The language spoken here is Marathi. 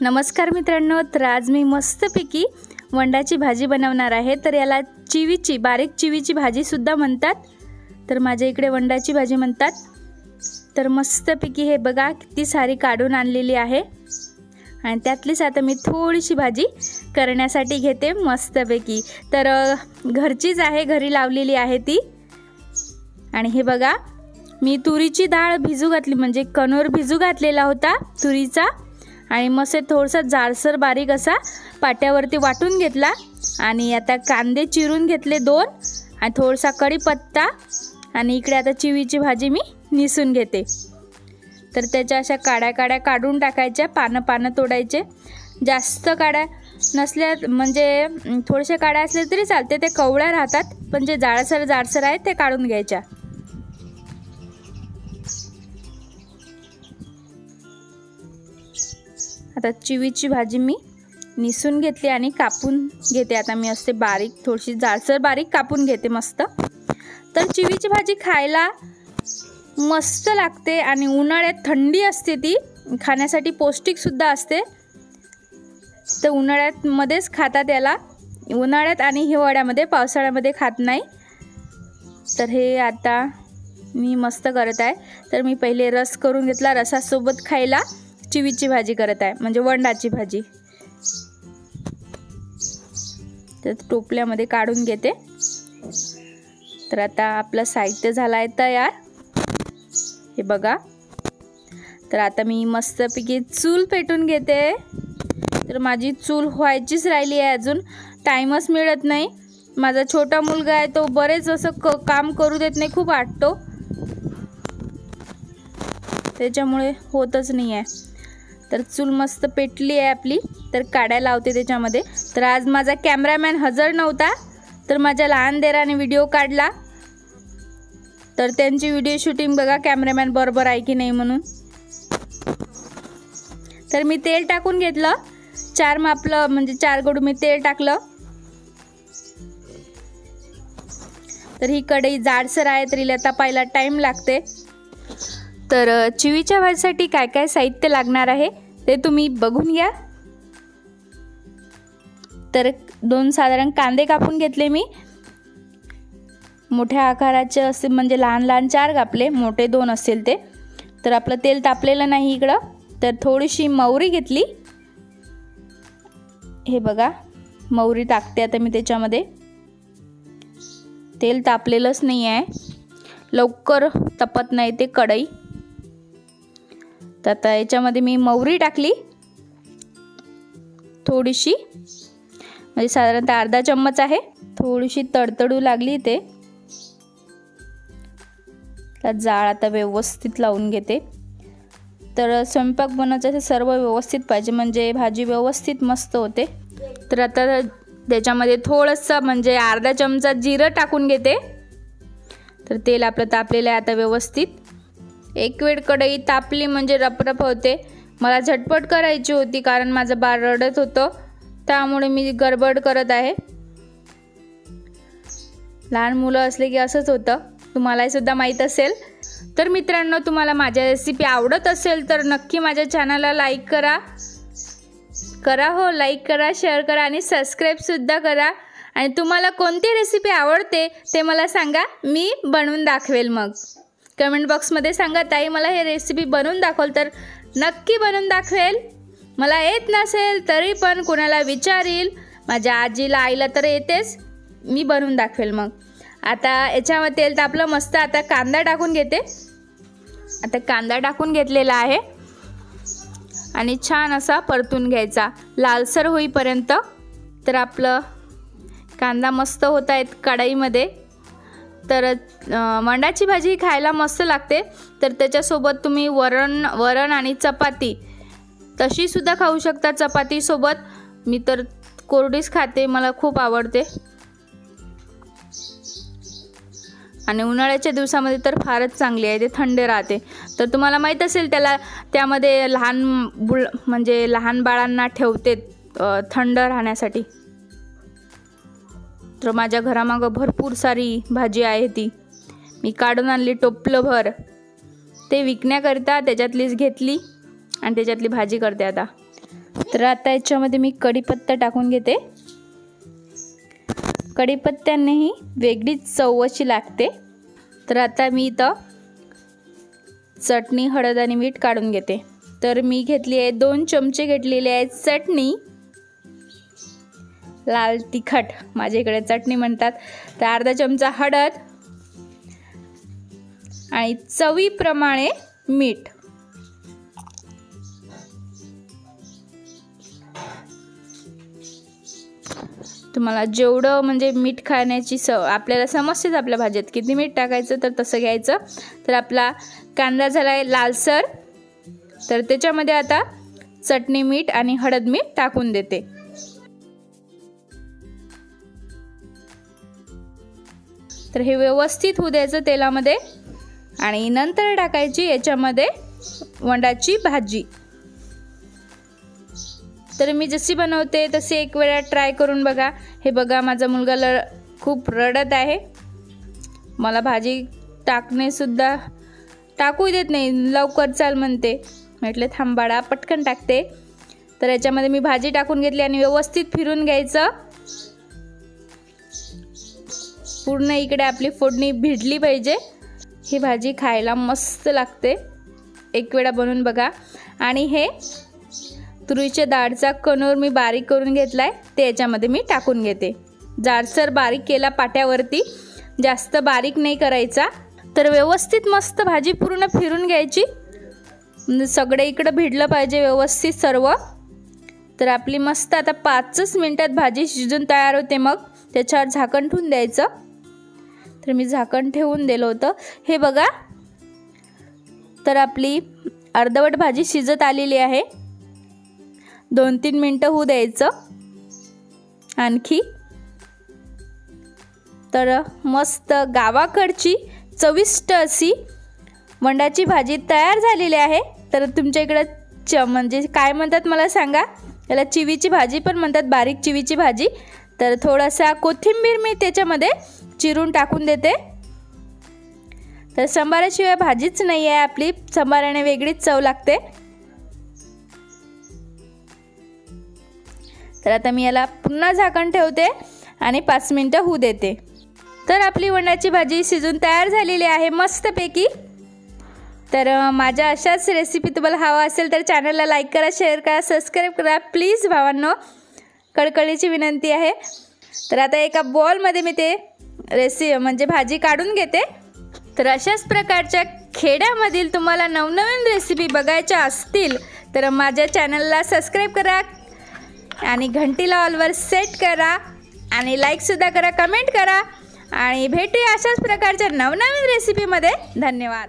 नमस्कार मित्रांनो तर आज मी मस्तपैकी वंडाची भाजी बनवणार आहे. तर याला चिवीची बारीक चिवीची भाजीसुद्धा म्हणतात. तर माझ्या इकडे वंडाची भाजी म्हणतात. तर मस्तपैकी हे बघा किती सारी काढून आणलेली आहे. आणि त्यातलीच आता मी थोडीशी भाजी करण्यासाठी घेते मस्तपैकी. तर घरचीच आहे घरी लावलेली आहे ती. आणि हे बघा मी तुरीची डाळ भिजू घातली म्हणजे कणोर भिजू घातलेला होता तुरीचा. आणि मस्त थोडंसं जाडसर बारीक असा पाट्यावरती वाटून घेतला. आणि आता कांदे चिरून घेतले दोन. आणि थोडासा कढीपत्ता. आणि इकडे आता चिवीची भाजी मी निसून घेते. तर त्याच्या अशा काड्या काड्या काढून टाकायच्या पानं पानं तोडायचे. जास्त काड्या नसल्या म्हणजे थोडेसे काड्या असले तरी चालते. ते कवळ्या राहतात पण जे जाडसर जाडसर आहेत ते काढून घ्यायच्या. आता चिवीची भाजी मी निसून घेतली आणि कापून घेते. आता मी असते बारीक थोडीशी जाडसर बारीक कापून घेते मस्त. तर चिवीची भाजी खायला मस्त लागते आणि उन्हाळ्यात थंडी असते ती. खाण्यासाठी पौष्टिकसुद्धा असते. तर उन्हाळ्यात मध्येच खातात याला. उन्हाळ्यात आणि हिवाळ्यामध्ये पावसाळ्यामध्ये खात नाही. तर हे आता मी मस्त करत आहे. तर मी पहिले रस करून घेतला रसासोबत खायला. चिवीची भाजी करत आहे. म्हणजे वंडाची भाजी. तर टोपल्यामध्ये काढून घेते. तर आता आपलं साहित्य झालं आहे तयार. हे बघा. तर आता मी मस्तपैकी चूल पेटून घेते. तर माझी चूल व्हायचीच राहिली आहे अजून. टाईमच मिळत नाही. माझा छोटा मुलगा आहे तो बरेच असं क काम करू देत नाही खूप आटतो. त्याच्यामुळे होतच नाही आहे तर चूल मस्त पेटली आहे आपली. तर काढायला लावते त्याच्यामध्ये. तर आज माझा कॅमेरामॅन हजर नव्हता तर माझ्या लहान देराने व्हिडिओ काढला. तर त्यांची व्हिडिओ शूटिंग बघा कॅमेरामॅन बरोबर आहे की नाही म्हणून. तर मी तेल टाकून घेतलं. चार मापलं म्हणजे चार गडू मी तेल टाकलं. तर ही कढई जाडसर आहे तर हिला तपायला टाईम लागते. तर चिवीच्या भाजीसाठी काय काय साहित्य लागणार आहे ते तुम्ही बघून घ्या. तर दोन साधारण कांदे कापून घेतले मी. मोठ्या आकाराचे असे म्हणजे लहान लहान चार कापले मोठे दोन असेल ते. तर आपलं तेल तापलेलं नाही इकडं. तर थोडीशी मौरी घेतली. हे बघा मोहरी टाकते आता मी त्याच्यामध्ये. तेल तापलेलंच नाही आहे लवकर तपत नाही ते कढई. तर आता याच्यामध्ये मी मोहरी टाकली. थोडीशी. म्हणजे साधारणतः अर्धा चम्मच आहे. थोडीशी तडतडू लागली ते त्यात जाळ आता व्यवस्थित लावून घेते. तर स्वयंपाक बनवायचं असं सर्व व्यवस्थित पाहिजे म्हणजे भाजी व्यवस्थित मस्त होते. तर आता त्याच्यामध्ये थोडंसं म्हणजे अर्धा चमचा जिरं टाकून घेते. तर तेल आपलं तापलेलं आहे आता व्यवस्थित. एक वेळ कढई तापली म्हणजे रपरप होते. मला झटपट करायची होती कारण माझं बाळ रडत होतं. त्यामुळे मी गडबड करत आहे. लहान मुलं असले की असंच होतं. तुम्हालाही सुद्धा माहीत असेल. तर मित्रांनो तुम्हाला माझ्या रेसिपी आवडत असेल तर नक्की माझ्या चॅनलला लाईक करा. करा हो लाईक करा शेअर करा आणि सबस्क्राईबसुद्धा करा. आणि तुम्हाला कोणती रेसिपी आवडते ते मला सांगा. मी बनवून दाखवेल मग. कमेंट बॉक्समध्ये सांगा. ताई मला हे रेसिपी बनवून दाखवल तर नक्की बनवून दाखवेल. मला येत नसेल तरी पण कोणाला विचारील. माझ्या आजीला आईला तर येतेच. मी बनवून दाखवेल मग. आता याच्यामध्ये तेल आपलं मस्त आता कांदा टाकून घेते. आता कांदा टाकून घेतलेला आहे. आणि छान असा परतून घ्यायचा. लालसर होईपर्यंत. तर आपलं कांदा मस्त होत आहेत कढईमध्ये. तर अं, मंडाची भाजी खायला मस्त लागते. तर त्याच्यासोबत तुम्ही वरण वरण आणि चपाती. तशीसुद्धा खाऊ शकता चपातीसोबत. मी तर कोरडीच खाते मला खूप आवडते. आणि उन्हाळ्याच्या दिवसामध्ये तर फारच चांगली आहे ते थंड राहते. तर तुम्हाला माहीत असेल त्याला त्यामध्ये लहान बुल म्हणजे लहान बाळांना ठेवते थंड राहण्यासाठी. तर माझ्या घरामागं भरपूर सारी भाजी आहे ती. मी काढून आणली टोपलंभर. ते विकण्याकरिता त्याच्यातलीच घेतली आणि त्याच्यातली भाजी करते आता. तर आता याच्यामध्ये मी कढीपत्ता टाकून घेते. कढीपत्त्यानेही वेगळीच चव अशी लागते. तर आता मी इथं चटणी हळद आणि मीठ काढून घेते. तर मी घेतली आहे दोन चमचे घेतलेले आहेत चटणी. लाल तिखट. माझ्या इकडे चटणी म्हणतात. तर अर्धा चमचा हळद आणि चवीप्रमाणे मीठ. तुम्हाला जेवढं म्हणजे मीठ खाण्याची स आपल्याला समजतेच आपल्या भाज्यात. किती मीठ टाकायचं तर तसं घ्यायचं. तर आपला कांदा झाला आहे लालसर. तर त्याच्यामध्ये आता चटणी मीठ आणि हळद मीठ टाकून देते. तर हे व्यवस्थित होऊ द्यायचं तेलामध्ये. आणि नंतर टाकायची याच्यामध्ये वंडाची भाजी. तर मी जशी बनवते तशी एक वेळा ट्राय करून बघा. हे बघा माझा मुलगा ल खूप रडत आहे. मला भाजी टाकणेसुद्धा टाकू देत नाही. लवकर चाल म्हणते. म्हटलं थांबाडा पटकन टाकते. तर याच्यामध्ये मी भाजी टाकून घेतली आणि व्यवस्थित फिरून घ्यायचं. पूर्ण इकडे आपली फोडणी भिडली पाहिजे. ही भाजी खायला मस्त लागते. एक वेळा बनवून बघा. आणि हे तुरीच्या डाळचा कणोर मी बारीक करून घेतला आहे ते याच्यामध्ये मी टाकून घेते. जाडसर बारीक केला पाट्यावरती. जास्त बारीक नाही करायचा. तर व्यवस्थित मस्त भाजी पूर्ण फिरून घ्यायची. सगळे इकडं भिडलं पाहिजे व्यवस्थित सर्व. तर आपली मस्त आता पाचच मिनटात भाजी शिजून तयार होते मग. त्याच्यावर झाकण ठेवून द्यायचं. तर मी झाकण ठेवून दिलं होतं. हे बघा. तर आपली अर्धवट भाजी शिजत आलेली आहे. दोन तीन मिनटं होऊ द्यायचं. आणखी. तर मस्त गावाकडची चविष्ट अशी मंडाची भाजी तयार झालेली आहे. तर तुमच्या इकडं च म्हणजे काय म्हणतात मला सांगा. याला चिवीची भाजी पण म्हणतात बारीक चिवीची भाजी. तर थोडासा कोथिंबीर मी त्याच्यामध्ये चिरून टाकून देते. तर संबाराशिवाय भाजीच नाही आहे आपली. संबाराने वेगळीच चव लागते. तर आता मी याला पुन्हा झाकण ठेवते आणि पाच मिनटं होऊ देते. तर आपली वंडाची भाजी शिजून तयार झालेली आहे मस्तपैकी. तर माझ्या अशाच रेसिपी तुम्हाला हवा असेल तर चॅनलला लाईक करा शेअर करा सबस्क्राईब करा. प्लीज भावांनो कळकळीची विनंती आहे. तर आता एका बॉलमध्ये मी ते रेसि म्हणजे भाजी काढून घेते. तर अशाच प्रकारच्या खेड्यामधील तुम्हाला नवनवीन रेसिपी बघायच्या असतील तर माझ्या चॅनलला सबस्क्राईब करा आणि घंटीला ऑलवर सेट करा आणि लाईकसुद्धा करा कमेंट करा. आणि भेटूया अशाच प्रकारच्या नवनवीन रेसिपीमध्ये धन्यवाद.